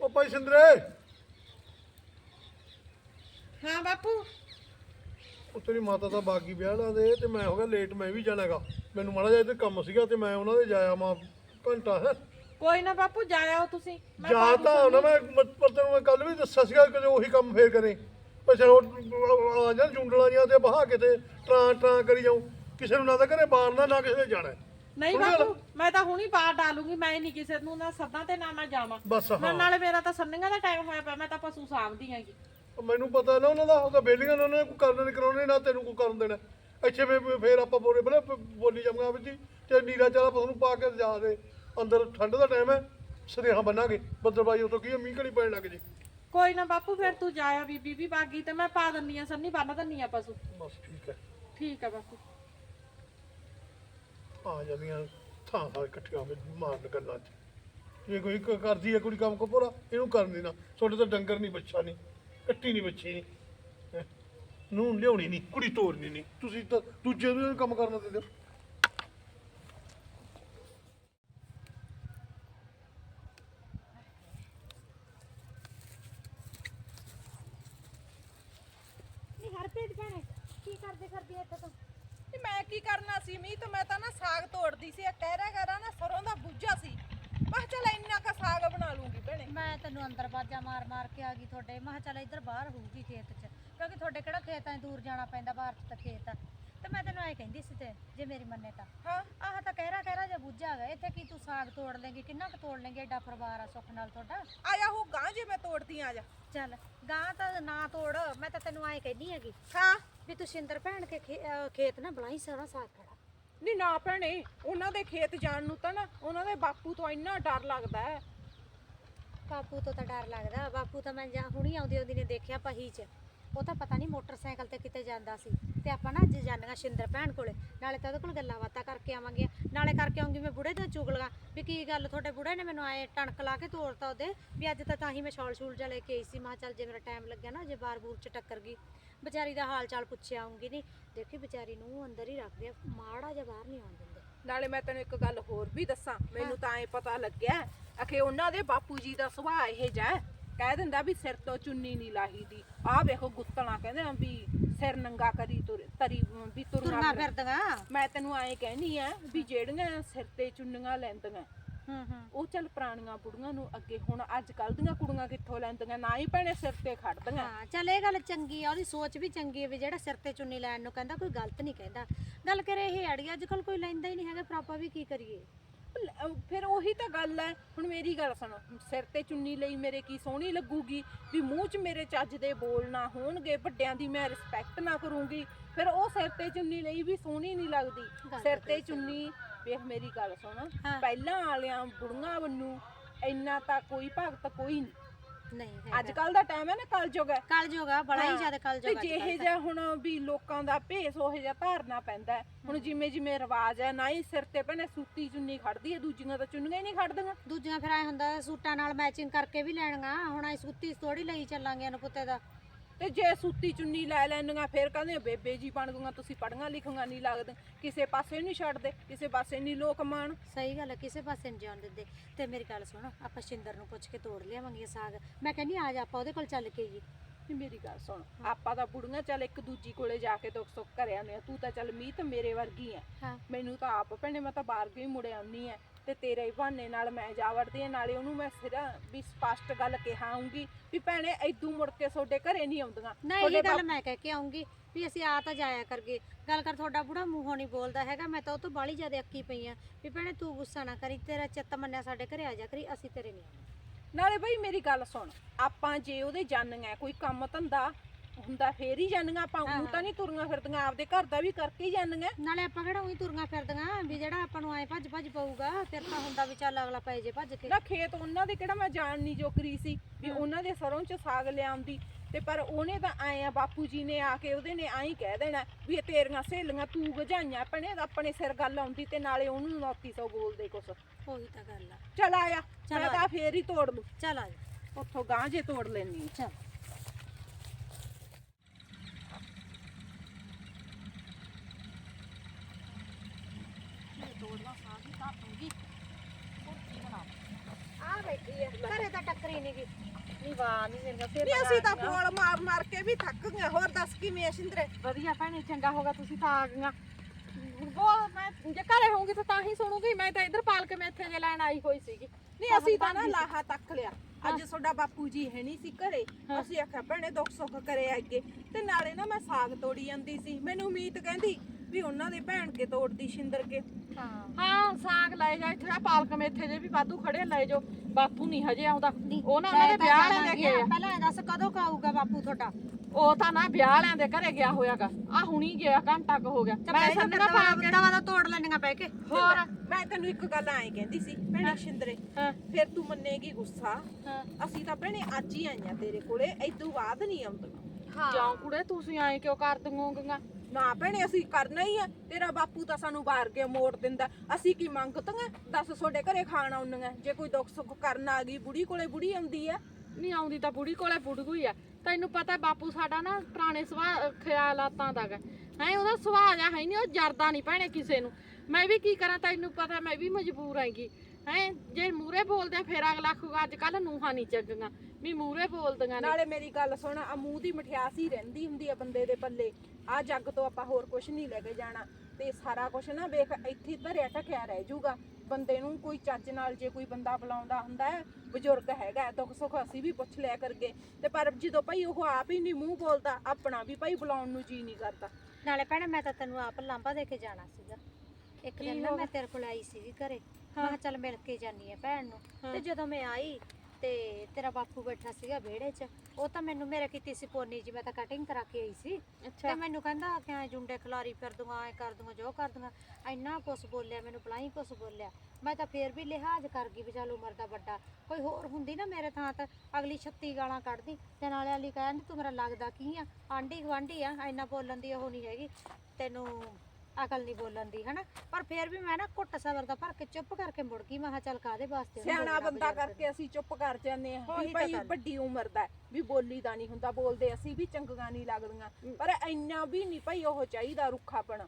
ਉਹ ਭਾਈ ਸਿੰਦਰੇ। ਹਾਂ ਬਾਪੂ। ਉਹ ਤੇਰੀ ਮਾਤਾ ਦਾ ਬਾਗੀ ਵਿਆਹ ਲਾ ਦੇ ਤੇ ਮੈਂ ਹੋ ਗਿਆ ਲੇਟ ਮੈਂ ਵੀ ਜਾਣਾਗਾ ਮੈਨੂੰ ਮਾੜਾ ਜਿਹਾ ਇੱਥੇ ਕੰਮ ਸੀਗਾ ਤੇ ਮੈਂ ਉਹਨਾਂ ਦੇ ਜਾਇਆ ਮਾ ਘੰਟਾ ਹੈ। ਕੋਈ ਨਾ ਬਾਪੂ ਜਾਇਓ ਤੁਸੀਂ। ਮੈਂ ਜਾ ਬਾਪੂ ਤਾਂ ਉਹਨਾਂ ਮੈਂ ਮ- ਪਰ ਤੈਨੂੰ ਮੈਂ ਕੱਲ ਵੀ ਦੱਸਿਆ ਸੀਗਾ ਕਿ ਉਹੀ ਕੰਮ ਫੇਰ ਕਰੇ। ਪਰ ਉਹ ਆ ਜਾਂ ਜੁੰਡਲਾਂ ਜੀਆਂ ਤੇ ਬਹਾ ਕੇ ਤੇ ਟਰਾਂ ਟਰਾਂ ਕਰੀ ਜਾਉ ਕਿਸੇ ਨੂੰ ਨਾ ਤਾਂ ਘਰੇ ਬਾੜਨਾ ਨਾ ਕਿਸੇ ਨੇ ਜਾਣਾ। ਨਹੀਂ? ਬਾਪੂ ਮੈਂ ਤਾਂ ਹੁਣੀ ਬਾਹਰ ਡਾਲੂੰਗੀ ਮੈਂ ਨਹੀਂ ਕਿਸੇ ਨੂੰ ਨਾ ਸੱਦਾਂ ਤੇ ਨਾ ਮੈਂ ਜਾਵਾਂ। ਬਸ ਨਾ- ਹਾਂ ਨਾਲੇ ਮੇਰਾ ਤਾਂ ਸੰਨੀਆਂ ਦਾ ਟਾਈਮ ਹੋਇਆ ਪਿਆ ਮੈਂ ਤਾਂ ਪਸ਼ੂ ਸਾਂਭਦੀ ਉਹ ਮੈਨੂੰ ਪਤਾ ਨਾ ਉਹਨਾਂ ਦਾ ਉਹ ਤਾਂ ਬੇਲੀਆਂ ਨੇ ਉਹਨਾਂ ਨੇ ਕੋਈ ਕਰਨਾ ਨਹੀਂ ਕਰਾਉਣੇ ਨਾ ਤੈਨੂੰ ਕੋਈ ਕਰਨ ਦੇਣਾ। ਇੱਥੇ ਫੇ- ਫੇਰ ਆਪਾਂ ਬੋਲੇ ਬਲੇ ਬੋਲੀ ਜਾਵਾਂਗੇ ਵਿੱਚ ਹੀ ਤੇ ਨੀਰਾ ਚਾਲਾ ਪਸ ਨੂੰ ਪਾ ਕੇ ਜਾ ਦੇ। ਅੰਦਰ ਠੰਡ ਦਾ ਟਾਈਮ ਹੈ ਸਨੇਹਾ ਬੰਨਾਂਗੇ ਬੱਦਲਬਾਈ ਉਤੋਂ ਕੀ ਮੀਂਹ ਘੜੀ ਪੈਣ ਲੱਗ ਜੇ। ਕੋਈ ਨਾ ਬਾਪੂ ਫਿਰ ਤੂੰ ਜਾਇਆ ਬੀਬੀ ਵੀ ਬਾਗੀ ਤੇ ਮੈਂ ਪਾ ਦਿੰਨੀ ਆ ਸੰਨੀ ਬੰਨ ਦਿੰਨੀ ਆ ਪਸ਼ੂ। ਬਸ ਠੀਕ ਹੈ। ਠੀਕ ਆ ਬਾਪੂ। ਆ ਜਾਂਦੀਆਂ ਥਾਂ ਥਾਂ ਇਕੱਠੀਆਂ ਵਿੱਚ ਮਾਰਨ ਗੱਲਾਂ ਚ। ਜੇ ਕੋਈ ਕ- ਕਰਦੀ ਹੈ ਕੁੜੀ ਕੰਮ ਕੋ ਇਹਨੂੰ ਕਰਨ ਦੇਣਾ ਤੁਹਾਡੇ ਤਾਂ ਡੰਗਰ ਨਹੀਂ ਬੱਚਾ ਨਹੀਂ, ਕੱਟੀ ਨਹੀਂ ਬੱਚੀ ਨਹੀਂ। ਹੈਂ। ਨੂੰ ਲਿਆਉਣੀ ਨਹੀਂ, ਕੁੜੀ ਤੋਰਨੀ ਨਹੀਂ। ਤੁਸੀਂ ਤਾਂ ਦੂਜੇ ਨੂੰ ਕੰਮ ਕਰਨ ਦਿੰਦੇ ਹੋ ਨਹੀਂ ਹਰਪ੍ਰੀਤ ਭੈਣੇ, ਕੀ ਕਰਦੇ ਕਰਦੀ ਇੱਥੇ ਤੂੰ? ਤੇ ਮੈਂ ਕੀ ਕਰਨਾ ਸੀ? ਮੀਂਹ ਤਾਂ ਮੈਂ ਤਾਂ ਨਾ ਸਾਗ ਤੋੜਦੀ ਸੀ ਕਹਿਰਾ ਕਹਿਰਾ ਨਾ ਸਰੋਂ ਦਾ ਬੂਝਾ ਸੀ। ਮੈਂ ਕਿਹਾ ਚੱਲ ਇੰਨਾ ਕਾ ਸਾਗ ਬਣਾ ਲੂੰਗੀ ਭੈਣੇ। ਮੈਂ ਤੈਨੂੰ ਅੰਦਰ ਬਾਜਾ ਮਾਰ ਮਾਰ ਕੇ ਆ ਗਈ ਤੁਹਾਡੇ। ਮੈਂ ਕਿਹਾ ਚੱਲ ਇੱਧਰ ਬਾਹਰ ਹੋਊਗੀ ਖੇਤ 'ਚ ਕਿਉਂਕਿ ਤੁਹਾਡੇ ਕਿਹੜਾ ਖੇਤਾਂ 'ਚ ਦੂਰ ਜਾਣਾ ਪੈਂਦਾ ਬਾਹਰ 'ਚ ਤਾਂ ਖੇਤ ਆ। ਤੇ ਮੈਂ ਤੈਨੂੰ ਐ ਕਹਿੰਦੀ ਸੀ ਤੇ ਜੇ ਮੇਰੀ ਮੰਨੇ ਤਾਂ। ਹਾਂ। ਆਹ ਤਾਂ ਕਹਿਰਾ ਕਹਿਰਾ ਜਿਹਾ ਬੂਝਾ ਹੈਗਾ। ਇੱਥੇ ਕੀ ਤੂੰ ਸਾਗ ਤੋੜ ਲੇਂਗੀ? ਕਿੰਨਾ ਕੁ ਤੋੜ ਲੇਂਗੀ? ਐਡਾ ਪਰਿਵਾਰ ਆ ਸੁੱਖ ਨਾਲ ਤੁਹਾਡਾ? ਆਇਆ ਹੋ ਗਾਂ ਜੇ ਮੈਂ ਤੋੜਦੀ ਆ ਜਾ। ਚੱਲ ਗਾਂ ਤਾਂ ਨਾ ਤੋੜ। ਮੈਂ ਤਾਂ ਤੈਨੂੰ ਐ ਕਹਿੰਦੀ ਹੈਗੀ। ਹਾਂ। ਵੀ ਤੂੰ ਸਿੰਦਰ ਭੈਣ ਕੇ ਖੇ- ਅਹ ਖੇਤ ਨਾ ਬਲਾਈ ਸਾਰਾ ਸਾਗ ਖੜਾ। ਨਹੀਂ ਨਾ ਭੈਣੇ ਉਹਨਾਂ ਦੇ ਖੇਤ ਜਾਣ ਨੂੰ ਤਾਂ ਨਾ ਉਹਨਾਂ ਦੇ ਬਾਪੂ ਤੋਂ ਇੰਨਾ ਡਰ ਲੱਗਦਾ ਹੈ। ਬਾਪੂ ਤੋਂ ਤਾਂ ਡਰ ਲੱਗਦਾ ਬਾਪੂ ਤਾਂ ਮੈਂ ਜਾਂ ਹੁਣੀ ਆਉਂਦੀ ਆਉਂਦੀ ਨੇ ਦੇਖਿਆ ਪਹੀ 'ਚ। ਉਹ ਤਾਂ ਪਤਾ ਨਹੀਂ ਮੋਟਰਸਾਈਕਲ ਤੇ ਕਿਤੇ ਜਾਂਦਾ ਸੀ ਤੇ ਆਪਾਂ ਨਾ ਅੱਜ ਜਾਂਦੀਆਂ ਸ਼ਿੰਦਰ ਭੈਣ ਕੋਲੇ ਨਾਲੇ ਤਾਂ ਉਹਦੇ ਕੋਲ ਗੱਲਾਂ ਬਾਤਾਂ ਕਰਕੇ ਆਵਾਂਗੇ। ਨਾਲੇ ਕਰਕੇ ਆਉਂਗੀ ਮੈਂ ਬੁੜੇ ਦਾ ਚੁਗਲੀਆਂ ਵੀ ਕੀ ਗੱਲ ਤੁਹਾਡੇ ਬੁੜੇ ਨੇ ਮੈਨੂੰ ਆਏ ਟਣਕ ਲਾ ਕੇ ਤੋੜਤਾ ਉਹਦੇ ਵੀ ਅੱਜ ਤਾਂ ਤਾਂ ਹੀ ਮੈਂ ਸ਼ਾਲ ਸ਼ੂਲ ਜਿਹਾ ਲੈ ਕੇ ਆਈ ਸੀ ਮੈਂ ਚੱਲ ਜੇ ਮੇਰਾ ਟਾਈਮ ਲੱਗਿਆ ਨਾ ਜੇ ਬਾਰ ਬੂਰ ਚ ਟੱਕਰ ਗਈ। ਵਿਚਾਰੀ ਦਾ ਹਾਲ ਚਾਲ ਪੁੱਛਿਆ ਆਉਂਗੀ ਨਹੀਂ ਦੇਖੀ ਵਿਚਾਰੀ ਨੂੰ ਅੰਦਰ ਹੀ ਰੱਖਦੇ ਆ ਮਾੜਾ ਜਿਹਾ ਬਾਹਰ ਨਹੀਂ ਆਉਣ ਦਿੰਦੇ। ਨਾਲੇ ਮੈਂ ਤੈਨੂੰ ਇੱਕ ਗੱਲ ਹੋਰ ਵੀ ਦੱਸਾਂ ਮੈਨੂੰ ਤਾਂ ਐ ਪਤਾ ਲੱਗਿਆ ਅਖੇ ਉਹਨਾਂ ਦੇ ਬਾਪੂ ਜੀ ਦਾ ਸੁਭਾਅ ਇਹ ਜਿਹਾ। ਕਹਿ ਦਿੰਦਾ ਵੀ ਸਿਰ ਤੋਂ ਚੁੰਨੀ ਨਹੀਂ ਲਾਹੀ ਦੀ ਆਹ ਵੇਖੋ ਗੁੱਤਣਾ ਕਹਿੰਦੇ ਆ ਵੀ ਸਿਰ ਨੰਗਾ ਕਰੀ ਤੁਰ ਤਰੀ ਵੀ ਤੁਰਨਾ ਤੁਰਨਾ ਫਿਰ- ਮੈਂ ਤੈਨੂੰ ਐਂ ਕਹਿਨੀ ਆ ਵੀ ਜਿਹੜੀਆਂ ਸਿਰ ਤੇ ਚੁੰਨੀਆਂ ਲੈਂਦੀਆਂ ਹੂੰ ਹੂੰ। ਉਹ ਚੱਲ ਪੁਰਾਣੀਆਂ ਬੁੜੀਆਂ ਨੂੰ ਅੱਗੇ ਹੁਣ ਅੱਜ ਕੱਲ ਦੀਆਂ ਕੁੜੀਆਂ ਕਿੱਥੋਂ ਲੈਂਦੀਆਂ? ਨਾ ਹੀ ਭੈਣੇ ਸਿਰ ਤੇ ਖੜਦੀਆਂ। ਹਾਂ ਚੱਲ ਇਹ ਗੱਲ ਚੰਗੀ ਆ ਉਹਦੀ ਸੋਚ ਵੀ ਚੰਗੀ ਹੈ ਵੀ ਜਿਹੜਾ ਸਿਰ ਤੇ ਚੁੰਨੀ ਲੈਣ ਨੂੰ ਕਹਿੰਦਾ ਕੋਈ ਗਲਤ ਨਹੀਂ ਕਹਿੰਦਾ। ਗੱਲ ਕਰੇ ਇਹ ਅੜੀ ਅੱਜ ਕੱਲ ਕੋਈ ਲੈਂਦਾ ਹੀ ਨਹੀਂ ਹੈਗਾ ਆਪਾਂ ਵੀ ਕੀ ਕਰੀਏ? ਲ- ਫਿਰ ਉਹੀ ਤਾਂ ਗੱਲ ਹੈ। ਹੁਣ ਮੇਰੀ ਗੱਲ ਸੁਣੋ ਸਿਰ ਤੇ ਚੁੰਨੀ ਲਈ ਮੇਰੇ ਕੀ ਸੋਹਣੀ ਲੱਗੂਗੀ? ਵੀ ਮੂੰਹ 'ਚ ਮੇਰੇ ਚੱਜ ਦੇ ਬੋਲ ਨਾ ਹੋਣਗੇ ਵੱਡਿਆਂ ਦੀ ਮੈਂ ਰਿਸਪੈਕਟ ਨਾ ਕਰੂੰਗੀ। ਫਿਰ ਉਹ ਸਿਰ ਤੇ ਚੁੰਨੀ ਲਈ ਵੀ ਸੋਹਣੀ ਨਹੀਂ ਲੱਗਦੀ। ਗੱਲ ਸਿਰ ਤਾਂ ਚੁੰਨੀ ਵੇਖ ਮੇਰੀ ਗੱਲ ਸੁਣ। ਹਾਂ। ਪਹਿਲਾਂ ਵਾਲਿਆਂ ਬੁੜੀਆਂ ਵੱਲੋਂ ਇੰਨਾ ਤਾਂ ਕੋਈ ਭਗਤ ਕੋਈ ਨਹੀਂ। ਨਹੀਂ ਅੱਜ ਕੱਲ ਦਾ ਟਾਈਮ ਹੈ ਨਾ ਕਲਯੁਗ। ਹੈ ਕੱਲ ਜੋਗਾ ਬੜਾ ਹੀ ਹਾਂ, ਜ਼ਿਆਦਾ ਤੇ ਜੋਗਾ ਜਿਹੇ ਜਿਹਾ ਹੁਣ ਵੀ ਲੋਕਾਂ ਦਾ ਭੇਸ ਉਹ ਜਿਹਾ ਧਾਰਨਾ ਪੈਂਦਾ ਹੈ। ਹੁਣ ਜਿਵੇਂ ਜਿਵੇਂ ਰਿਵਾਜ ਹੈ ਨਾ ਹੀ ਸਿਰ ਤੇ ਭੈਣੇ ਸੂਤੀ ਚੁੰਨੀ ਖੜਦੀ ਹੈ ਦੂਜੀਆਂ ਤਾਂ ਚੁੰਨੀਆਂ ਹੀ ਨਹੀਂ ਖੜਦੀਆਂ। ਦੂਜੀਆਂ ਫਿਰ ਐ ਹੁੰਦਾ ਸੂਟਾਂ ਨਾਲ ਮੈਚਿੰਗ ਕਰਕੇ ਵੀ ਲੈਣੀਆਂ। ਹੁਣ ਐ ਸੁੱਤੀ ਥੋੜੀ ਲਈ ਚੱਲਾਂਗੇ ਅਨਪੁੱਤੇ ਦਾ। ਤੇ ਜੇ ਸੂਤੀ ਚੁੰਨੀ ਲੈ ਲੈਣੀਆਂ ਫਿਰ ਕਹਿੰਦੇ ਬੇਬੇ ਜੀ ਬਣ ਗਈਆਂ ਤੁਸੀਂ ਪੜੀਆਂ ਲਿਖੀਆਂ ਨਹੀਂ ਲੱਗਦੇ। ਕਿਸੇ ਪਾਸੇ ਨਹੀਂ ਛੱਡਦੇ ਕਿਸੇ ਪਾਸੇ ਨਹੀਂ ਲੋਕ ਮਾਣ। ਸਹੀ ਗੱਲ ਹੈ ਕਿਸੇ ਪਾਸੇ ਨਹੀਂ ਜਾਣ ਦਿੰਦੇ। ਤੇ ਮੇਰੀ ਗੱਲ ਸੁਣ ਆਪਾਂ ਸ਼ਿੰਦਰ ਨੂੰ ਪੁੱਛ ਕੇ ਤੋੜ ਲਿਆਵਾਂਗੇ ਸਾਗ। ਮੈਂ ਕਹਿੰਦੀ ਆ ਜਾ ਆਪਾਂ ਉਹਦੇ ਕੋਲ ਚੱਲ ਕੇ ਆਈਏ। ਵੀ ਮੇਰੀ ਗੱਲ ਸੁਣ ਆਪਾਂ ਤਾਂ ਬੁੜੀਆਂ ਚੱਲ ਇੱਕ ਦੂਜੀ ਕੋਲੇ ਜਾ ਕੇ ਦੁੱਖ ਸੁੱਖ ਕਰ ਆਉਂਦੇ ਆ ਤੂੰ ਤਾਂ ਚੱਲ ਮੀਤ ਮੇਰੇ ਵਰਗੀ ਐ ਮੈਨੂੰ ਤਾਂ ਆਪ ਭੈਣੇ ਮੈਂ ਤਾਂ ਬਾਹਰ ਗਈ ਮੁੜ ਆਉਣੀ ਐ ਤੇ ਤੇਰੇ ਹੀ ਬਹਾਨੇ ਨਾਲ ਮੈਂ ਜਾ ਵੜਦੀ ਆ ਨਾਲੇ ਉਹਨੂੰ ਮੈਂ ਸਿਰਾ ਵੀ ਸਪਸ਼ਟ ਗੱਲ ਕਹਾਉਂਗੀ ਵੀ ਭੈਣੇ ਐਦੂ ਮੁੜ ਕੇ ਤੁਹਾਡੇ ਘਰੇ ਨਹੀਂ ਆਉਂਦੀਆਂ। ਨਾ ਤੁਹਾਡੇ ਇਹ ਗੱਲ ਮੈਂ ਕਹਿ ਕੇ ਆਉਂਗੀ ਵੀ ਅਸੀਂ ਆ ਤਾਂ ਜਾਇਆ ਕਰਗੇ। ਗੱਲ ਕਰ ਤੁਹਾਡਾ ਬੁੜਾ ਮੂੰਹੋਂ ਨਹੀਂ ਬੋਲਦਾ ਹੈਗਾ ਮੈਂ ਤਾਂ ਉਹ ਤੋਂ ਬਾਲੀ ਜ਼ਿਆਦਾ ਅੱਕੀ ਪਈ ਆ ਵੀ ਭੈਣੇ ਤੂੰ ਗੁੱਸਾ ਨਾ ਕਰੀ ਤੇਰਾ ਚਿੱਤ ਮੰਨਿਆ ਸਾਡੇ ਘਰੇ ਆ ਜਾ ਕਰੀ ਅਸੀਂ ਤੇਰੇ ਨਹੀਂ ਆਉਣਾ। ਨਾਲੇ ਬਈ ਮੇਰੀ ਗੱਲ ਸੁਣ ਆਪਾਂ ਜੇ ਉਹਦੇ ਜਾਣੀਆਂ ਕੋਈ ਕੰਮ ਧੰਦਾ ਹੁੰਦਾ ਫੇਰ ਹੀ ਜਾਣੀਆਂ ਆਪਾਂ ਹਾਂ, ਉਹ ਤਾਂ ਨਹੀਂ ਤੁਰੀਆਂ ਫਿਰਦੀਆਂ ਆਪਦੇ ਘਰ ਦਾ ਵੀ ਕਰਕੇ ਹੀ ਜਾਣੀਆਂ ਨਾਲੇ ਆਪਾਂ ਕਿਹੜਾ ਉਹੀ ਤੁਰੀਆਂ ਫਿਰਦੀਆਂ ਵੀ ਜਿਹੜਾ ਆਪਾਂ ਨੂੰ ਐ ਭੱਜ ਭੱਜ ਪਊਗਾ ਫਿਰ ਤਾਂ ਹੁੰਦਾ ਵੀ ਚੱਲ ਅਗਲਾ ਪੈ ਜੇ ਭੱਜ ਕੇ। ਨਾ ਖੇਤ ਉਹਨਾਂ ਦੇ ਕਿਹੜਾ ਮੈਂ ਜਾਣ ਨਹੀਂ ਜੋਗਰੀ ਸੀ ਵੀ ਉਹਨਾਂ ਦੇ ਸਰੋਂ ਚ ਸਾਗ ਲਿਆਉਂਦੀ ਤੇ ਪਰ ਉਹਨੇ ਤਾਂ ਆਏ ਆ ਬਾਪੂ ਜੀ ਨੇ ਆ ਕੇ ਉਹਦੇ ਨੇ ਆਈ ਕਹਿ ਦੇਣਾ ਵੀ ਇਹ ਤੇਰੀਆਂ ਸਹੇਲੀਆਂ ਤੂੰ ਗਜਾਈਆਂ ਭੈਣੇ ਆਪਣੇ ਸਿਰ ਗੱਲ ਆਉਂਦੀ ਤੇ ਨਾਲੇ ਉਹਨੂੰ ਨੌਤੀ ਸੌ ਬੋਲਦੇ ਕੁਛ। ਉਹੀ ਤਾਂ ਗੱਲ ਆ। ਚਲ ਆਇਆ ਮੈਂ ਤਾਂ ਫੇਰ ਹੀ ਤੋੜ ਲੂ ਚੱਲ ਆ ਜਾ। ਉੱਥੋਂ ਗਾਂ ਜੇ ਤੋੜ ਲੈਣੀ ਚੱਲ ਇਹ ਤੋੜਨਾ ਸਾਗ ਹੀ ਤਾਂ ਪੂਗੀ ਹੋਰ ਕੀ ਬਣਾ ਘਰੇ ਤਾਂ ਟੱਕਰੀ ਨਹੀਂ ਗਈ ਨਹੀਂ ਵਾਹ ਨਹੀਂ ਮੇਰੀਆਂ ਫੇਰ ਨਹੀਂ ਅਸੀਂ ਤਾਂ ਫੋਲ ਮਾਰ ਮਾਰ ਕੇ ਵੀ ਥੱਕ ਗਏ ਹੋਰ ਦੱਸ ਕਿਵੇਂ ਆ ਸ਼ਿੰਦਰੇ? ਵਧੀਆ ਭੈਣੇ ਚੰਗਾ ਹੋਗਾ ਤੁਸੀਂ ਤਾਂ ਆ ਗਈਆਂ। ਉਹ ਮੈਂ ਜੇ ਘਰੇ ਹੋਊਂਗੀ ਤਾਂ ਤਾਂ ਹੀ ਸੁਣੂਗੀ। ਮੈਂ ਤਾਂ ਇੱਧਰ ਪਾਲਕ ਮੇਥੇ ਜੇ ਲੈਣ ਆਈ ਹੋਈ ਸੀਗੀ। ਨਹੀਂ ਅਸੀਂ ਤਾਂ ਨਾ ਲਾਹਾ ਤੱਕ ਲਿਆ। ਅੱਜ ਤੁਹਾਡਾ ਬਾਪੂ ਜੀ ਹੈ ਨਹੀਂ ਸੀ ਘਰੇ। ਅਸੀਂ ਆਖਿਆ ਭੈਣੇ ਦੁੱਖ ਸੁੱਖ ਕਰੇ ਅੱਗੇ ਤੇ ਨਾਲੇ ਨਾ ਮੈਂ ਸਾਗ ਤੋੜੀ ਜਾਂਦੀ ਸੀ। ਮੈਨੂੰ ਉਮੀਦ ਕਹਿੰਦੀ ਵੀ ਉਹਨਾਂ ਦੇ ਭੈਣ ਕੇ ਤੋੜਦੀ ਸ਼ਿੰਦਰ ਕੇ। ਹਾਂ। ਸਾਗ ਲੈ ਜਾ ਇੱਥੇ ਆਹ ਪਾਲਕ ਮੇਥੇ ਜੇ ਵੀ ਵਾਧੂ ਖੜੇ ਲੈ ਜਾਓ। ਬਾਪੂ ਨਹੀਂ ਹਜੇ ਆਉਂਦਾ। ਉਹ ਨਾ ਉਹਨਾਂ ਦੇ ਵਿਆਹ ਵਾਲਿਆਂ ਦੇ ਗਏ ਆ। ਪਹਿਲਾਂ ਇਹ ਦੱਸ ਕਦੋਂ ਕਾਊਗਾ ਬਾਪੂ ਤੁਹਾਡਾ? ਉਹ ਤਾਂ ਨਾ ਵਿਆਹ ਵਾਲਿਆਂ ਦੇ ਘਰੇ ਗਿਆ ਹੋਇਆਗਾ। ਆ ਹੁਣੀ ਗਿਆ ਘੰਟਾ ਕੁ ਹੋ ਗਿਆ। ਮੈਂ ਸੰਨਾ ਪਾ ਕੇ ਦਵਾ ਦਾ ਤੋੜ ਲੈਣੀਆਂ ਪੈ ਕੇ। ਹੋਰ? ਮੈਂ ਤੈਨੂੰ ਇੱਕ ਗੱਲ ਐਂ ਕਹਿੰਦੀ ਸੀ ਭੈਣੇ ਸ਼ਿੰਦਰੇ ਹਾਂ। ਫਿਰ ਤੂੰ ਮੰਨੇਗੀ ਗੁੱਸਾ। ਹਾਂ। ਅਸੀਂ ਤਾਂ ਭੈਣੇ ਅੱਜ ਹੀ ਆਈਆਂ ਤੇਰੇ ਕੋਲੇ ਐਦੋਂ ਬਾਅਦ ਨਹੀਂ ਆਉਂਦੀਆਂ। ਹਾਂ। ਕਿਉਂ ਕੁੜੇ ਤੁਸੀਂ ਐਂ ਕਿਉਂ ਕਰ ਦੰਗੋਗੀਆਂ ਨਾ ਭੈਣੇ, ਅਸੀਂ ਕਰਨਾ ਹੀ ਆ। ਤੇਰਾ ਬਾਪੂ ਤਾਂ ਸਾਨੂੰ ਬਾਹਰ ਕੇ ਮੋੜ ਦਿੰਦਾ। ਅਸੀਂ ਕੀ ਮੰਗਤਾਂ ਦੱਸ ਤੁਹਾਡੇ ਘਰੇ ਖਾਣ ਆਉਂਦੀਆਂ ਜੇ ਕੋਈ ਦੁੱਖ ਸੁੱਖ ਕਰਨ ਆ ਗਈ, ਬੁੜੀ ਕੋਲੇ ਬੁੜੀ ਆਉਂਦੀ ਆ। ਨਹੀਂ, ਆਉਂਦੀ ਤਾਂ ਬੁੜੀ ਕੋਲੇ ਬੁੜਗੂ ਹੀ ਆ। ਤੈਨੂੰ ਪਤਾ ਬਾਪੂ ਸਾਡਾ ਨਾ ਪੁਰਾਣੇ ਸੁਭਾਅ ਖਿਆਲਾਤਾਂ ਦਾ ਹੈ ਹੈ, ਉਹਦਾ ਸੁਭਾਅ ਜਿਹਾ ਹੈ ਨਹੀਂ, ਉਹ ਜਰਦਾ ਨਹੀਂ ਭੈਣੇ ਕਿਸੇ ਨੂੰ। ਮੈਂ ਵੀ ਕੀ ਕਰਾਂ, ਤੈਨੂੰ ਪਤਾ, ਮੈਂ ਵੀ ਮਜਬੂਰ ਆਂਗੀ ਹੈ ਜੇ ਮੂਰੇ ਬੋਲਦੇ ਆ ਫੇਰ ਅਗਲਾ ਆਖੂਗਾ ਅੱਜ ਕੱਲ ਨੂੰਹਾਂ ਨਹੀਂ ਚੱਗੀਆਂ। ਵੀ ਮੂਰੇ ਬੋਲਦੀਆਂ ਨੇ। ਨਾਲੇ ਮੇਰੀ ਗੱਲ ਸੁਣ ਆ ਮੂੰਹ ਦੀ ਮਠਿਆਸ ਹੀ ਰਹਿੰਦੀ ਹੁੰਦੀ ਆ ਬੰਦੇ ਦੇ ਪੱਲੇ। ਆ ਜੱਗ ਤੋਂ ਆਪਾਂ ਹੋਰ ਕੁਝ ਨਹੀਂ ਲੈ ਕੇ ਜਾਣਾ। ਤੇ ਸਾਰਾ ਕੁਝ ਨਾ ਵੇਖ ਇੱਥੇ ਧਰਿਆ ਟਕਿਆ ਰਹਿ ਜਾਊਗਾ। ਬੰਦੇ ਨੂੰ ਕੋਈ ਚੱਜ ਨਾਲ ਜੇ ਕੋਈ ਬੰਦਾ ਬੁਲਾਉਂਦਾ ਹੁੰਦਾ ਹੈ ਬਜ਼ੁਰਗ ਹੈਗਾ ਹੈ, ਦੁੱਖ ਸੁੱਖ ਅਸੀਂ ਵੀ ਪੁੱਛ ਲਿਆ ਕਰਗੇ ਤੇ ਪਰ ਜਦੋਂ ਭਾਈ ਉਹ ਆਪ ਹੀ ਨਹੀਂ ਮੂੰਹ ਬੋਲਦਾ ਆਪਣਾ ਵੀ ਭਾਈ ਬੁਲਾਉਣ ਨੂੰ ਜੀ ਨਹੀਂ ਕਰਦਾ। ਨਾਲੇ ਭੈਣੇ ਮੈਂ ਤਾਂ ਤੈਨੂੰ ਆਪ ਲਾਂਬਾ ਦੇ ਕੇ ਜਾਣਾ ਸੀਗਾ। ਇੱਕ ਦਿਨ ਨਾ ਮੈਂ ਤੇਰੇ ਕੋਲ ਆਈ ਸੀਗੀ ਘਰੇ। ਮੈਂ ਕਿਹਾ ਚੱਲ ਮਿਲ ਕੇ ਜਾਨੀ ਆ ਭੈਣ ਨੂੰ। ਤੇ ਜਦੋਂ ਮੈਂ ਆਈ ਤੇ ਤੇਰਾ ਬਾਪੂ ਬੈਠਾ ਸੀਗਾ ਵਿਹੜੇ 'ਚ ਉਹ ਤਾਂ ਮੈਨੂੰ ਮੇਰੇ ਕੀਤੀ ਸੀ ਪੋਨੀ ਜੀ ਮੈਂ ਤਾਂ ਕਟਿੰਗ ਕਰਾ ਕੇ ਆਈ ਸੀ। ਤੇ ਮੈਨੂੰ ਕਹਿੰਦਾ ਕਿ ਐ ਜੁੰਡੇ ਖਲਾਰੀ ਫਿਰ ਦੂੰਗਾ ਐ ਕਰ ਦੂੰਗਾ ਜੋ ਕਰ ਦੂੰਗਾ ਇੰਨਾ ਕੁਛ ਬੋਲਿਆ ਮੈਨੂੰ ਪਲਾਈ ਕੁਛ ਬੋਲਿਆ। ਮੈਂ ਤਾਂ ਫੇਰ ਵੀ ਲਿਹਾਜ਼ ਕਰ ਗਈ ਵੀ ਚੱਲ ਉਮਰ ਦਾ ਵੱਡਾ। ਕੋਈ ਹੋਰ ਹੁੰਦੀ ਨਾ ਮੇਰੇ ਥਾਂ ਤੇ ਅਗਲੀ 36 ਗਾਲਾਂ ਕੱਢਦੀ ਤੇ ਨਾਲੇ ਅਲੀ ਕਹਿੰਦੀ ਤੂੰ ਮੇਰਾ ਲੱਗਦਾ ਕੀ ਆ? ਆਂਢੀ ਗਵਾਂਢੀ ਆ ਇੰਨਾ ਬੋਲਣ ਦੀ ਉਹ ਨਹੀਂ ਹੈਗੀ। ਤੈਨੂੰ ਅਕਲ ਨਹੀਂ ਬੋਲਣ ਦੀ ਹਨਾ? ਪਰ ਫੇਰ ਵੀ ਮੈਂ ਨਾ ਘੁੱਟ ਸਬਰ ਦਾ ਭਰ ਕੇ ਚੁੱਪ ਕਰਕੇ ਮੁੜ ਗਈ ਮੈਂ ਕਿਹਾ ਚੱਲ ਕਾਦੇ ਵਾਸਤੇ ਉਹਨੂੰ ਸਿਆਣਾ ਬੋਲਣਾ ਬੰਦਾ ਕਰਕੇ ਅਸੀਂ ਚੁੱਪ ਕਰ ਜਾਂਦੇ ਆ ਉਹੀ ਵੀ ਤਾਂ ਭਾਈ ਗੱਲ। ਵੱਡੀ ਉਮਰ ਦਾ ਹੈ, ਵੀ ਬੋਲੀ ਦਾ ਨਹੀਂ ਹੁੰਦਾ ਬੋਲਦੇ ਅਸੀਂ ਵੀ ਚੰਗੀਆਂ ਨਹੀਂ ਲੱਗਦੀਆਂ। ਪਰ ਇੰਨਾ ਵੀ ਨਹੀਂ ਭਾਈ ਉਹ ਚਾਹੀਦਾ ਰੁੱਖਾਪਣ।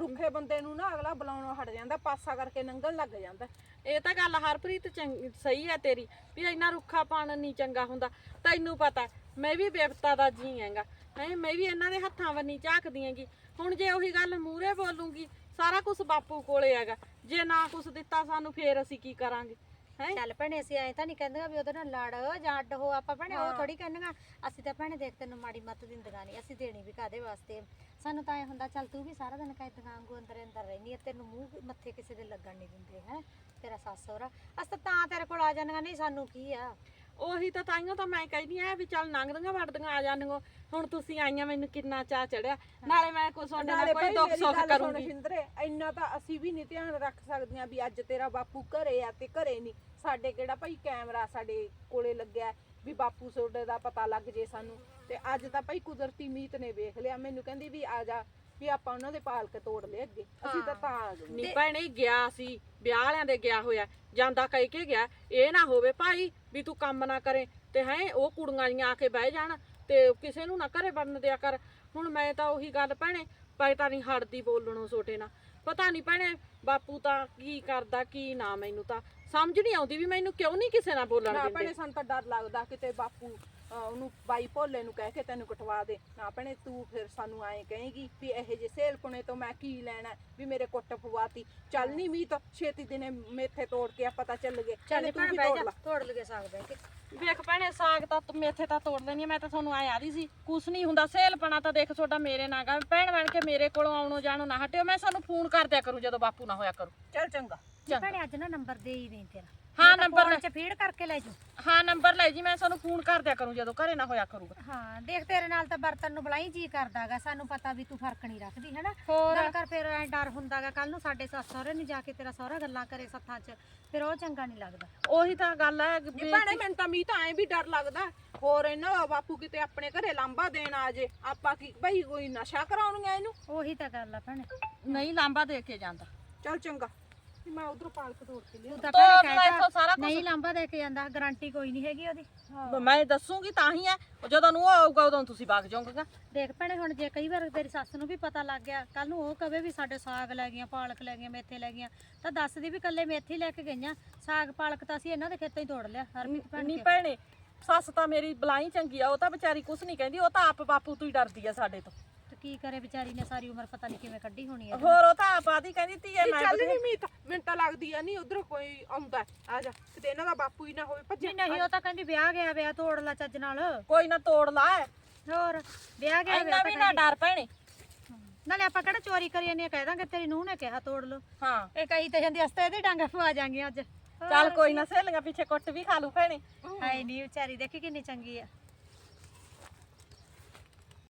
ਰੁੱਖੇ ਬੰਦੇ ਨੂੰ ਨਾ ਅਗਲਾ ਬੁਲਾਉਣੋਂ ਹਟ ਜਾਂਦਾ, ਪਾਸਾ ਕਰਕੇ ਨੰਗਣ ਲੱਗ ਜਾਂਦਾ। ਇਹ ਤਾਂ ਗੱਲ ਹਰਪ੍ਰੀਤ ਚੰਗ- ਸਹੀ ਹੈ ਤੇਰੀ, ਵੀ ਇੰਨਾ ਰੁੱਖਾ ਪਾਣ ਨਹੀਂ ਚੰਗਾ ਹੁੰਦਾ। ਤੈਨੂੰ ਪਤਾ, ਮੈਂ ਵੀ ਬੇਵਤਾ ਦਾ ਜੀ ਹੈਗਾ। ਹੈ, ਮੈਂ ਵੀ ਇਹਨਾਂ ਦੇ ਹੱਥਾਂ ਵੰਨੀ ਝਾਕਦੀ ਹੈਗੀ। ਹੁਣ ਜੇ ਉਹੀ ਗੱਲ ਮੂਹਰੇ ਬੋਲੂੰਗੀ, ਸਾਰਾ ਕੁਝ ਬਾਪੂ ਕੋਲੇ ਹੈਗਾ। ਜੇ ਨਾ ਕੁਝ ਦਿੱਤਾ ਸਾਨੂੰ, ਫੇਰ ਅਸੀਂ ਕੀ ਕਰਾਂਗੇ? ਹੈ? ਚੱਲ ਭੈਣੇ ਅਸੀਂ ਐਂ ਤਾਂ ਨਹੀਂ ਕਹਿੰਦੇ ਵੀ ਉਹਦੇ ਨਾਲ ਲੜ ਜਾਂ ਅੱਡ ਹੋ ਆਪਾਂ ਭੈਣੇ ਉਹ ਥੋੜੀ ਕਹਿੰਦੀਆਂ ਅਸੀਂ ਤਾਂ ਭੈਣੇ ਦੇਖ ਤੈਨੂੰ ਮਾੜੀ ਮੱਤ ਦਿੰਦੀਆਂ ਨਹੀਂ ਅਸੀਂ ਦੇਣੀ ਵੀ ਕਾਦੇ ਵਾਸਤੇ? ਸਾਨੂੰ ਤਾਂ ਐ ਹੁੰਦਾ ਚੱਲ ਤੂੰ ਵੀ ਸਾਰਾ ਦਿਨ ਕਾਇਦਾਂ ਵਾਂਗੂ ਅੰਦਰ ਅੰਦਰ ਰਹਿਨੀ ਹੈ ਤੈਨੂੰ ਮੂੰਹ ਮੱਥੇ ਕਿਸੇ ਦੇ ਲੱਗਣ ਨਹੀਂ ਦਿੰਦੇ ਹੈ? ਤੇਰਾ ਸੱਸ ਸਹੁਰਾ। ਅਸੀਂ ਤਾਂ ਤਾਂ ਤੇਰੇ ਕੋਲ ਆ ਜਾਂਦੀਆਂ ਨਹੀਂ ਸਾਨੂੰ ਕੀ ਆ? ਉਹੀ ਤਾਂ ਤਾਈਓ ਤਾਂ ਮੈਂ ਕਹਿੰਦੀ ਆ ਵੀ ਚੱਲ ਲੰਘਦੀਆਂ ਵੜਦੀਆਂ ਆ ਜਾਣਗੋ ਹੁਣ ਤੁਸੀਂ ਆਈਆਂ ਮੈਨੂੰ ਕਿੰਨਾ ਚਾਹ ਚੜਿਆ। ਨਾਲੇ ਮੈਂ ਕੋਈ ਤੁਹਾਡੇ ਨਾਲ ਕੋਈ ਦੁੱਖ ਸੁੱਖ ਕਰੂੰਗੀ। ਇੰਨਾ ਤਾਂ ਅਸੀਂ ਵੀ ਨਹੀਂ ਧਿਆਨ ਰੱਖ ਸਕਦੀਆਂ ਵੀ ਅੱਜ ਤੇਰਾ ਬਾਪੂ ਘਰੇ ਆ ਤੇ ਘਰੇ ਨਹੀਂ। ਸਾਡੇ ਕਿਹੜਾ ਭਾਈ ਕੈਮਰਾ ਸਾਡੇ ਕੋਲੇ ਲੱਗਿਆ ਵੀ ਬਾਪੂ ਸੋਡੇ ਦਾ ਪਤਾ ਲੱਗ ਜੇ ਸਾਨੂੰ। ਤੇ ਅੱਜ ਤਾਂ ਭਾਈ ਕੁਦਰਤੀ ਮੀਤ ਨੇ ਵੇਖ ਲਿਆ। ਮੈਨੂੰ ਕਹਿੰਦੀ ਵੀ ਆ ਜਾ ਵੀ ਆਪਾਂ ਉਹਨਾਂ ਦੇ ਪਾਲ ਕੇ ਤੋੜ ਲਏ ਅੱਗੇ। ਅਸੀਂ ਤਾਂ ਤਾਂ ਆ ਗਏ। ਨੀ ਭੈਣੇ ਗਿਆ ਸੀ। ਵਿਆਹ ਵਾਲਿਆਂ ਦੇ ਗਿਆ ਹੋਇਆ। ਜਾਂਦਾ ਕਹਿ ਕੇ ਗਿਆ ਇਹ ਨਾ ਹੋਵੇ ਭਾਈ ਵੀ ਤੂੰ ਕੰਮ ਨਾ ਕਰੇ ਤੇ ਹੈ ਉਹ ਕੁੜੀਆਂ ਜੀਆਂ ਆ ਕੇ ਬਹਿ ਜਾਣ ਤੇ ਕਿਸੇ ਨੂੰ ਨਾ ਘਰੇ ਬਣਨ ਦਿਆ ਕਰ। ਹੁਣ ਮੈਂ ਤਾਂ ਉਹੀ ਗੱਲ ਭੈਣੇ ਪਤਾ ਨਹੀਂ ਹੜਦੀ ਬੋਲਣੋਂ ਛੋਟੇ ਨਾਲ। ਪਤਾ ਨਹੀਂ ਭੈਣੇ ਬਾਪੂ ਤਾਂ ਕੀ ਕਰਦਾ ਕੀ ਨਾ ਮੈਨੂੰ ਤਾਂ। ਸਮਝ ਨਹੀਂ ਆਉਂਦੀ ਵੀ ਮੈਨੂੰ ਕਿਉਂ ਨਹੀਂ ਕਿਸੇ ਨਾਲ ਬੋਲਣ ਨਾ ਦਿੰਦੇ। ਭੈਣੇ ਸਾਨੂੰ ਤਾਂ ਡਰ ਲੱਗਦਾ ਕਿਤੇ ਬਾਪੂ ਉਹਨੂੰ ਬਾਈ ਭੋਲੇ ਨੂੰ ਕਹਿ ਕੇ ਤੈਨੂੰ ਕਟਵਾ ਦੇ। ਨਾ ਭੈਣੇ ਤੂੰ ਫਿਰ ਸਾਨੂੰ ਐਂ ਕਹੇਗੀ ਵੀ ਇਹੋ ਜਿਹੇ ਸੇਲਪੁਣੇ ਤੋਂ ਮੈਂ ਕੀ ਲੈਣਾ ਵੀ ਮੇਰੇ ਕੁੱਟ ਪਵਾਤੀ। ਚੱਲ ਨਹੀਂ ਮੀਤ ਛੇਤੀ ਦਿਨੇ ਮੇਥੇ ਤੋੜ ਕੇ ਆਪਾਂ ਤਾਂ ਚੱਲ ਗਏ। ਚੱਲ ਭੈਣੇ ਤੂੰ ਵੀ ਤੋੜ ਜਾ ਲਾ। ਤੋੜ ਲਗੇ ਸਕਦੇ ਕਿ। ਵੇਖ ਭੈਣੇ ਸਾਗ ਤਾਂ ਤੂੰ ਮੇਥੇ ਤਾਂ ਤੋੜ ਲੈਣੀ ਮੈਂ ਤਾਂ ਤੁਹਾਨੂੰ ਆਏ ਆਦੀ ਸੀ। ਕੁਛ ਨਹੀਂ ਹੁੰਦਾ ਸਹੇਲਪਣਾ ਤਾਂ ਦੇਖ ਤੁਹਾਡਾ ਮੇਰੇ ਨਾਲ ਗਾ। ਭੈਣ ਬਣ ਕੇ ਮੇਰੇ ਕੋਲੋਂ ਆਉਣੋਂ ਜਾਣੋਂ ਨਾ ਹਟਿਓ। ਮੈਂ ਸਾਨੂੰ ਫੋਨ ਕਰ ਦਿਆ ਕਰੂੰ ਜਦੋਂ ਬਾਪੂ ਨਾ ਹੋਇਆ ਕਰੂ। ਚੱਲ ਚੰਗਾ। ਭੈਣੇ ਅੱਜ ਨਾ ਨੰਬਰ ਦੇ ਹੀ ਨਹੀਂ ਤੇਰਾ। ਹਾਂ ਨੰਬਰ ਚ ਫੀਡ ਕਰਕੇ ਲੈ ਜਾ ਹਾਂ ਨੰਬਰ ਲੈ ਜੀ ਮੈਂ ਤੁਹਾਨੂੰ ਫੋਨ ਕਰ ਦਿਆ ਕਰੂੰ ਜਦੋਂ ਘਰੇ ਨਾ ਹੋਇਆ ਕਰੂਗਾ। ਹਾਂ ਦੇਖ ਤੇਰੇ ਨਾਲ ਤਾਂ ਬਰਤਨ ਨੂੰ ਬਲਾਈ ਜੀ ਕਰਦਾਗਾ ਸਾਨੂੰ ਪਤਾ ਵੀ ਤੂੰ ਫ਼ਰਕ ਨਹੀਂ ਰੱਖਦੀ ਹੈਨਾ? ਹੋਰ। ਗੱਲ ਕਰ ਫਿਰ ਐ ਡਰ ਹੁੰਦਾਗਾ ਕੱਲ ਨੂੰ ਸਾਡੇ ਸੱਸ ਸਹੁਰੇ ਨੂੰ ਜਾ ਕੇ ਤੇਰਾ ਸਹੁਰਾ ਗੱਲਾਂ ਕਰੇ ਸੱਥਾਂ 'ਚ ਫਿਰ ਉਹ ਚੰਗਾ ਨਹੀਂ ਲੱਗਦਾ। ਉਹੀ ਤਾਂ ਗੱਲ ਹੈ ਕਿ ਨਹੀਂ ਭੈਣੇ ਮੈਨੂੰ ਤਾਂ ਮੀਤ ਐਂ ਵੀ ਡਰ ਲੱਗਦਾ। ਹੋਰ ਇਹਨਾਂ ਦਾ ਬਾਪੂ ਕਿਤੇ ਆਪਣੇ ਘਰੇ ਲਾਂਬਾ ਦੇਣ ਆ ਜੇ ਆਪਾਂ ਕੀ ਭਾਈ ਕੋਈ ਨਸ਼ਾ ਕਰਾਉਣੀਆਂ ਇਹਨੂੰ? ਉਹੀ ਤਾਂ ਗੱਲ ਆ ਭੈਣੇ। ਨਹੀਂ ਲਾਂਬਾ ਦੇ ਕੇ ਜਾਂਦਾ। ਚੱਲ ਚੰਗਾ। ਮੈਂ ਉਧਰੋਂ ਪਾਲਕ ਤੋੜ ਕੇ ਲਿਆ ਤੂੰ ਤਾਂ ਤੋੜ ਭੈਣੇ ਲੈ ਕਹਿਤਾ ਇੱਥੋਂ ਸਾਰਾ ਨਹੀਂ ਲਾਂਬਾ ਦੇ ਕੇ ਜਾਂਦਾ ਗਾਰੰਟੀ ਕੋਈ ਨਹੀਂ ਹੈਗੀ ਉਹਦੀ। ਕੁਛ ਮੈਂ ਦੱਸੂਗੀ ਤਾਂ ਹੀ ਹੈ ਜਦੋਂ ਨੂੰ ਉਹ ਆਊਗਾ ਉਦੋਂ ਤੁਸੀਂ ਵਗ ਜਾਓਗੇ ਦੇਖ ਭੈਣੇ ਹੁਣ ਜੇ ਕਈ ਵਾਰ ਤੇਰੀ ਸੱਸ ਨੂੰ ਵੀ ਪਤਾ ਲੱਗ ਗਿਆ ਕੱਲ ਨੂੰ ਉਹ ਕਵੇ ਵੀ ਸਾਡੇ ਸਾਗ ਲੈ ਗਈਆਂ ਪਾਲਕ ਲੈ ਗਈਆਂ ਮੇਥੇ ਲੈ ਗਈਆਂ ਤਾਂ ਦੱਸਦੀ ਵੀ ਕੱਲੇ ਮੇਥੇ ਲੈ ਕੇ ਗਈਆਂ। ਸਾਗ ਪਾਲਕ ਤਾਂ ਅਸੀਂ ਇਹਨਾਂ ਦੇ ਖੇਤੋਂ ਹੀ ਤੋੜ ਲਿਆ ਹਰਮੀਤ ਭੈਣ ਨਹੀਂ ਕੇ। ਭੈਣੇ ਸੱਸ ਤਾਂ ਮੇਰੀ ਬਲਾਈ ਚੰਗੀ ਆ ਉਹ ਤਾਂ ਵਿਚਾਰੀ ਕੁਛ ਨਹੀਂ ਕਹਿੰਦੀ ਉਹ ਤਾਂ ਆਪ ਬਾਪੂ ਤੋਂ ਹੀ ਡਰਦੀ ਆ ਸਾਡੇ ਤੇ। ਕੀ ਕਰੇ ਵਿਚਾਰੀ ਨੇ ਸਾਰੀ ਉਮਰ ਪਤਾ ਨਹੀਂ ਕਿਵੇਂ ਕੱਢੀ ਹੋਣੀ ਹੈ ਹੋਰ ਉਹ ਤਾਂ ਆਪ ਆਦੀ ਕਹਿੰਦੀ ਧੀਏ ਮੈਂ ਚੱਲ ਨਹੀਂ ਮੀਤ ਮੈਨੂੰ ਤਾਂ ਲੱਗਦੀ ਆ ਨਹੀਂ ਉਧਰ ਕੋਈ ਆਉਂਦਾ। ਆ ਜਾ ਕਿਤੇ ਇਹਨਾਂ ਦਾ ਬਾਪੂ ਹੀ ਨਾ ਹੋਵੇ ਭੱਜੇ ਨਹੀਂ ਨਹੀਂ ਉਹ ਤਾਂ ਕਹਿੰਦੀ ਵਿਆਹ ਗਿਆ ਵਿਆਹ ਤੋੜ ਲਾ ਚੱਜ ਨਾਲ। ਕੋਈ ਨਾ ਤੋੜ ਲਾ ਹੋਰ ਵਿਆਹ ਗਿਆ ਇੰਨਾ ਵੀ ਨਾ। ਡਰ ਭੈਣੇ। ਨਾਲੇ ਆਪਾਂ ਕਿਹੜਾ ਚੋਰੀ ਕਰੀ ਜਾਂਦੇ ਕਹਿ ਦਾਂਗੇ ਤੇਰੀ ਨੂੰਹ ਨੇ ਕਿਹਾ ਤੋੜ ਲਓ। ਹਾਂ। ਇਹ ਕਹੀ ਤੇ ਜਾਂਦੀ ਅਸਤੇ ਇਹਦੇ ਡਾਂਗਾ ਪਵਾ ਜਾਾਂਗੇ ਅੱਜ। ਚੱਲ ਕੋਈ ਨਾ ਸਹੇਲੀਆਂ ਪਿੱਛੇ ਕੁੱਟ ਵੀ ਖਾ ਲੂ ਭੈਣੇ। ਹਾਏ ਨਹੀਂ ਵਿਚਾਰੀ ਦੇਖੀ ਕਿੰਨੀ ਚੰਗੀ ਆ।